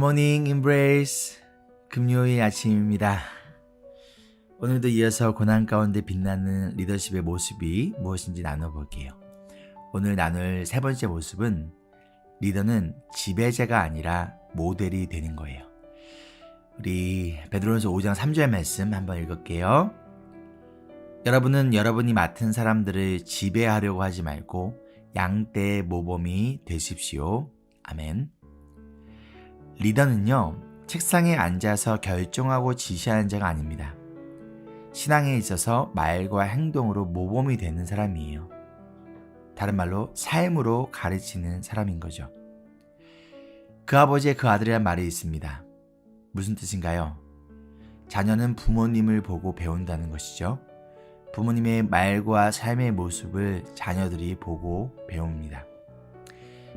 굿모닝 임브레이스 금요일 아침입니다. 오늘도 이어서 고난 가운데 빛나는 리더십의 모습이 무엇인지 나눠볼게요. 오늘 나눌 세 번째 모습은 리더는 지배자가 아니라 모델이 되는 거예요. 우리 베드로전서 5장 3절 말씀 한번 읽을게요. 여러분은 여러분이 맡은 사람들을 지배하려고 하지 말고 양떼의 모범이 되십시오. 아멘. 리더는요, 책상에 앉아서 결정하고 지시하는 자가 아닙니다. 신앙에 있어서 말과 행동으로 모범이 되는 사람이에요. 다른 말로 삶으로 가르치는 사람인 거죠. 그 아버지의 그 아들이란 말이 있습니다. 무슨 뜻인가요? 자녀는 부모님을 보고 배운다는 것이죠. 부모님의 말과 삶의 모습을 자녀들이 보고 배웁니다.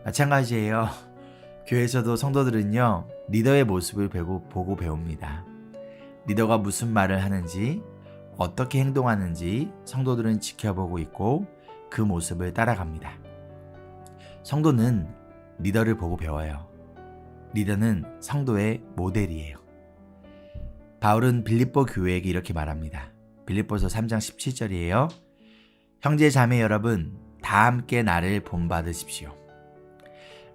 마찬가지예요. 교회에서도 성도들은요, 리더의 모습을 보고 배웁니다. 리더가 무슨 말을 하는지, 어떻게 행동하는지 성도들은 지켜보고 있고 그 모습을 따라갑니다. 성도는 리더를 보고 배워요. 리더는 성도의 모델이에요. 바울은 빌립보 교회에게 이렇게 말합니다. 빌립보서 3장 17절이에요. 형제 자매 여러분, 다 함께 나를 본받으십시오.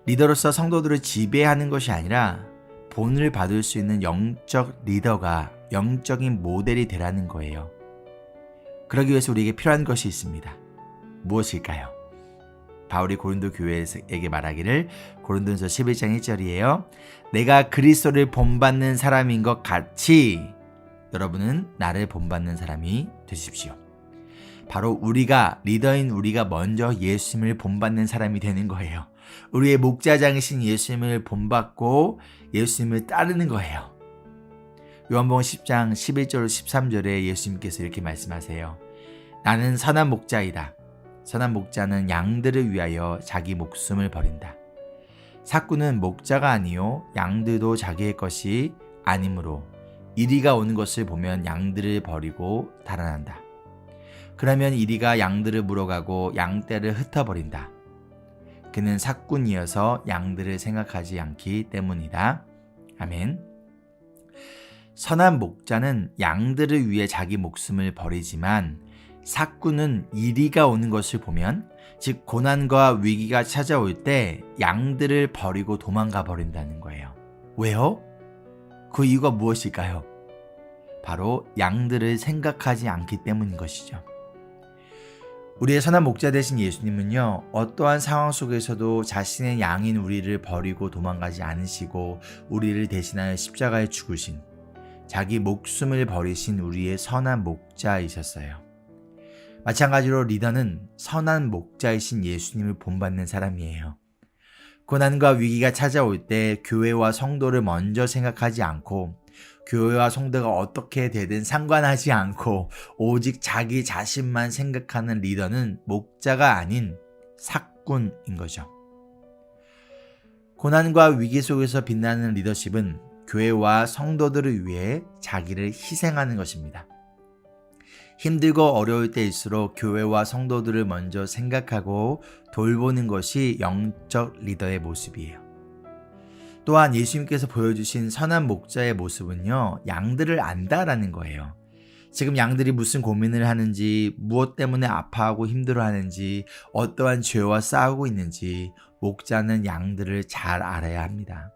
리더로서 성도들을 지배하는 것이 아니라 본을 받을 수 있는 영적 리더가 영적인 모델이 되라는 거예요. 그러기 위해서 우리에게 필요한 것이 있습니다. 무엇일까요? 바울이 고린도 교회에게 말하기를 고린도서 11장 1절이에요. 내가 그리스도를 본받는 사람인 것 같이 여러분은 나를 본받는 사람이 되십시오. 바로 우리가 리더인 우리가 먼저 예수님을 본받는 사람이 되는 거예요. 우리의 목자장이신 예수님을 본받고 예수님을 따르는 거예요. 요한복음 10장 11절 13절에 예수님께서 이렇게 말씀하세요. 나는 선한 목자이다. 선한 목자는 양들을 위하여 자기 목숨을 버린다. 사꾼은 목자가 아니요 양들도 자기의 것이 아니므로 이리가 오는 것을 보면 양들을 버리고 달아난다. 그러면 이리가 양들을 물어가고 양떼를 흩어버린다. 그는 사꾼이어서 양들을 생각하지 않기 때문이다. 아멘. 선한 목자는 양들을 위해 자기 목숨을 버리지만 사꾼은 이리가 오는 것을 보면 즉 고난과 위기가 찾아올 때 양들을 버리고 도망가 버린다는 거예요. 왜요? 그 이유가 무엇일까요? 바로 양들을 생각하지 않기 때문인 것이죠. 우리의 선한 목자 되신 예수님은요, 어떠한 상황 속에서도 자신의 양인 우리를 버리고 도망가지 않으시고, 우리를 대신하여 십자가에 죽으신, 자기 목숨을 버리신 우리의 선한 목자이셨어요. 마찬가지로 리더는 선한 목자이신 예수님을 본받는 사람이에요. 고난과 위기가 찾아올 때 교회와 성도를 먼저 생각하지 않고 교회와 성도가 어떻게 되든 상관하지 않고 오직 자기 자신만 생각하는 리더는 목자가 아닌 사꾼인 거죠. 고난과 위기 속에서 빛나는 리더십은 교회와 성도들을 위해 자기를 희생하는 것입니다. 힘들고 어려울 때일수록 교회와 성도들을 먼저 생각하고 돌보는 것이 영적 리더의 모습이에요. 또한 예수님께서 보여주신 선한 목자의 모습은요, 양들을 안다라는 거예요. 지금 양들이 무슨 고민을 하는지, 무엇 때문에 아파하고 힘들어 하는지, 어떠한 죄와 싸우고 있는지, 목자는 양들을 잘 알아야 합니다.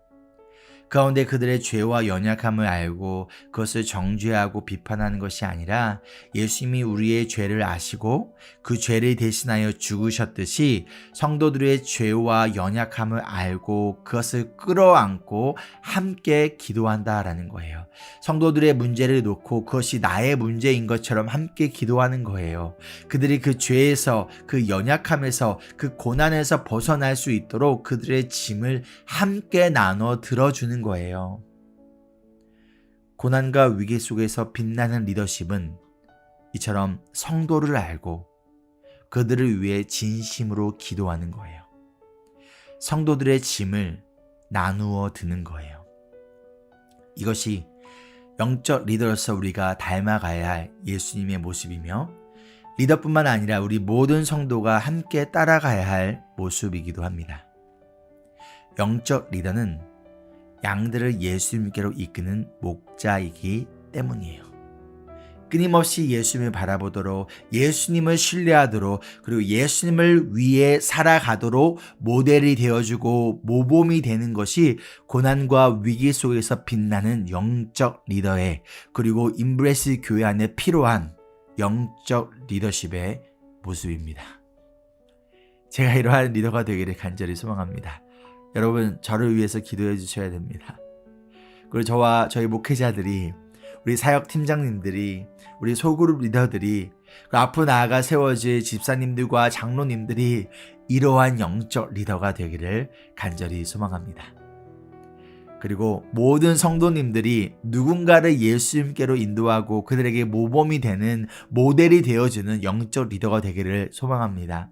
가운데 그들의 죄와 연약함을 알고 그것을 정죄하고 비판하는 것이 아니라 예수님이 우리의 죄를 아시고 그 죄를 대신하여 죽으셨듯이 성도들의 죄와 연약함을 알고 그것을 끌어안고 함께 기도한다라는 거예요. 성도들의 문제를 놓고 그것이 나의 문제인 것처럼 함께 기도하는 거예요. 그들이 그 죄에서 그 연약함에서 그 고난에서 벗어날 수 있도록 그들의 짐을 함께 나눠 들어주 는 거예요. 고난과 위기 속에서 빛나는 리더십은 이처럼 성도를 알고 그들을 위해 진심으로 기도하는 거예요. 성도들의 짐을 나누어 드는 거예요. 이것이 영적 리더로서 우리가 닮아가야 할 예수님의 모습이며 리더뿐만 아니라 우리 모든 성도가 함께 따라가야 할 모습이기도 합니다. 영적 리더는 양들을 예수님께로 이끄는 목자이기 때문이에요. 끊임없이 예수님을 바라보도록 예수님을 신뢰하도록 그리고 예수님을 위해 살아가도록 모델이 되어주고 모범이 되는 것이 고난과 위기 속에서 빛나는 영적 리더의 그리고 인브레스 교회 안에 필요한 영적 리더십의 모습입니다. 제가 이러한 리더가 되기를 간절히 소망합니다. 여러분 저를 위해서 기도해 주셔야 됩니다. 그리고 저와 저희 목회자들이 우리 사역 팀장님들이 우리 소그룹 리더들이 앞으로 나아가 세워질 집사님들과 장로님들이 이러한 영적 리더가 되기를 간절히 소망합니다. 그리고 모든 성도님들이 누군가를 예수님께로 인도하고 그들에게 모범이 되는 모델이 되어주는 영적 리더가 되기를 소망합니다.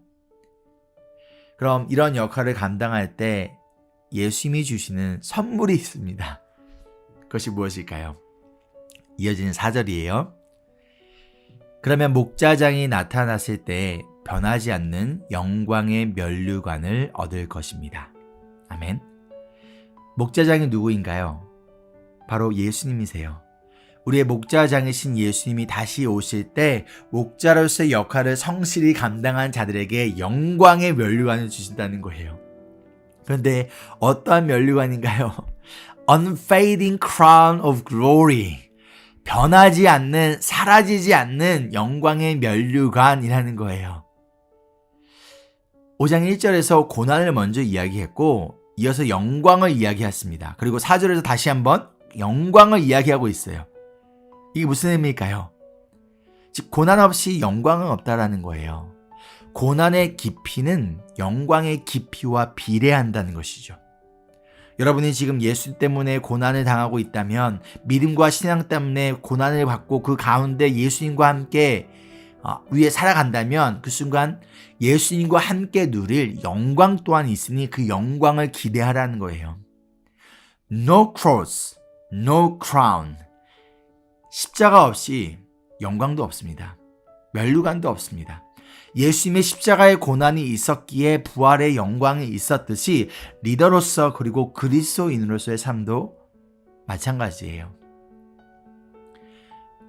그럼 이런 역할을 감당할 때 예수님이 주시는 선물이 있습니다. 그것이 무엇일까요? 이어지는 4절이에요. 그러면 목자장이 나타났을 때 변하지 않는 영광의 면류관을 얻을 것입니다. 아멘. 목자장이 누구인가요? 바로 예수님이세요. 우리의 목자장이신 예수님이 다시 오실 때 목자로서의 역할을 성실히 감당한 자들에게 영광의 면류관을 주신다는 거예요. 그런데 어떠한 면류관인가요? Unfading crown of glory. 변하지 않는, 사라지지 않는 영광의 면류관이라는 거예요. 5장 1절에서 고난을 먼저 이야기했고, 이어서 영광을 이야기했습니다. 그리고 4절에서 다시 한번 영광을 이야기하고 있어요. 이게 무슨 의미일까요? 즉, 고난 없이 영광은 없다라는 거예요. 고난의 깊이는 영광의 깊이와 비례한다는 것이죠. 여러분이 지금 예수 때문에 고난을 당하고 있다면 믿음과 신앙 때문에 고난을 받고 그 가운데 예수님과 함께 어, 위에 살아간다면 그 순간 예수님과 함께 누릴 영광 또한 있으니 그 영광을 기대하라는 거예요. No cross, no crown. 십자가 없이 영광도 없습니다. 멸류관도 없습니다. 예수님의 십자가의 고난이 있었기에 부활의 영광이 있었듯이 리더로서 그리고 그리스도인으로서의 삶도 마찬가지예요.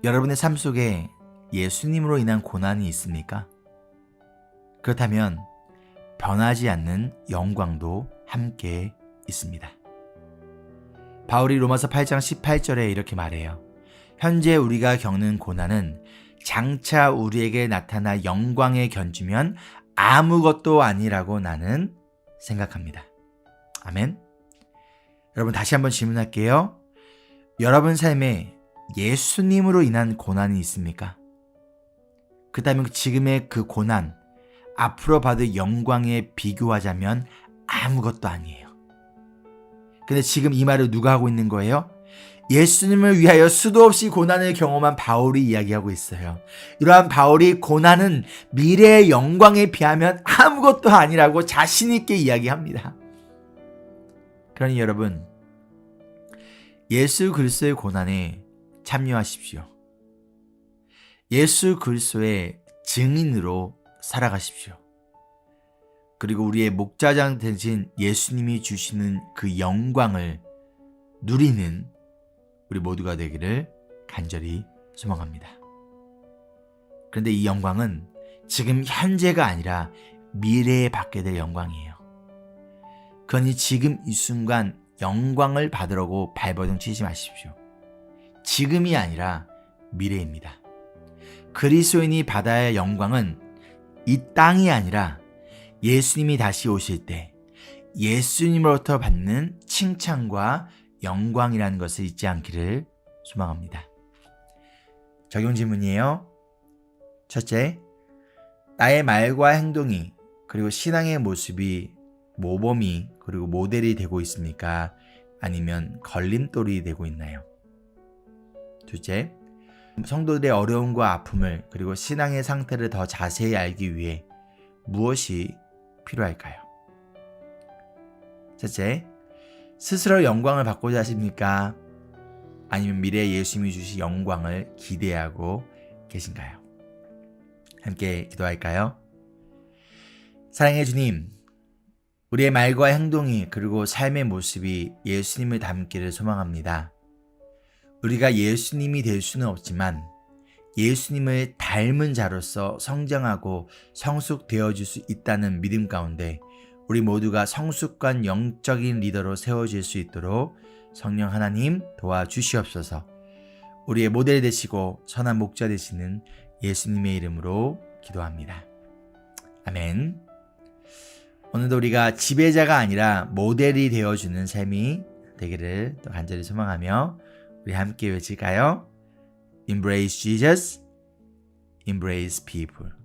여러분의 삶 속에 예수님으로 인한 고난이 있습니까? 그렇다면 변하지 않는 영광도 함께 있습니다. 바울이 로마서 8장 18절에 이렇게 말해요. 현재 우리가 겪는 고난은 장차 우리에게 나타나 영광에 견주면 아무것도 아니라고 나는 생각합니다. 아멘. 여러분 다시 한번 질문할게요. 여러분 삶에 예수님으로 인한 고난이 있습니까? 그렇다면 지금의 그 고난, 앞으로 받을 영광에 비교하자면 아무것도 아니에요. 근데 지금 이 말을 누가 하고 있는 거예요? 예수님을 위하여 수도 없이 고난을 경험한 바울이 이야기하고 있어요. 이러한 바울이 고난은 미래의 영광에 비하면 아무것도 아니라고 자신있게 이야기합니다. 그러니 여러분, 예수 그리스도의 고난에 참여하십시오. 예수 그리스도의 증인으로 살아가십시오. 그리고 우리의 목자장 되신 예수님이 주시는 그 영광을 누리는 우리 모두가 되기를 간절히 소망합니다. 그런데 이 영광은 지금 현재가 아니라 미래에 받게 될 영광이에요. 그러니 지금 이 순간 영광을 받으려고 발버둥 치지 마십시오. 지금이 아니라 미래입니다. 그리스도인이 받아야 할 영광은 이 땅이 아니라 예수님이 다시 오실 때 예수님으로부터 받는 칭찬과 영광이라는 것을 잊지 않기를 소망합니다. 적용 질문이에요. 첫째, 나의 말과 행동이 그리고 신앙의 모습이 모범이 그리고 모델이 되고 있습니까? 아니면 걸림돌이 되고 있나요? 둘째, 성도들의 어려움과 아픔을 그리고 신앙의 상태를 더 자세히 알기 위해 무엇이 필요할까요? 셋째, 스스로 영광을 받고자 하십니까? 아니면 미래에 예수님이 주실 영광을 기대하고 계신가요? 함께 기도할까요? 사랑해 주님, 우리의 말과 행동이 그리고 삶의 모습이 예수님을 닮기를 소망합니다. 우리가 예수님이 될 수는 없지만 예수님을 닮은 자로서 성장하고 성숙되어 줄 수 있다는 믿음 가운데 우리 모두가 성숙한 영적인 리더로 세워질 수 있도록 성령 하나님 도와주시옵소서. 우리의 모델 되시고 선한 목자 되시는 예수님의 이름으로 기도합니다. 아멘. 오늘도 우리가 지배자가 아니라 모델이 되어주는 삶이 되기를 또 간절히 소망하며 우리 함께 외칠까요? Embrace Jesus, embrace people.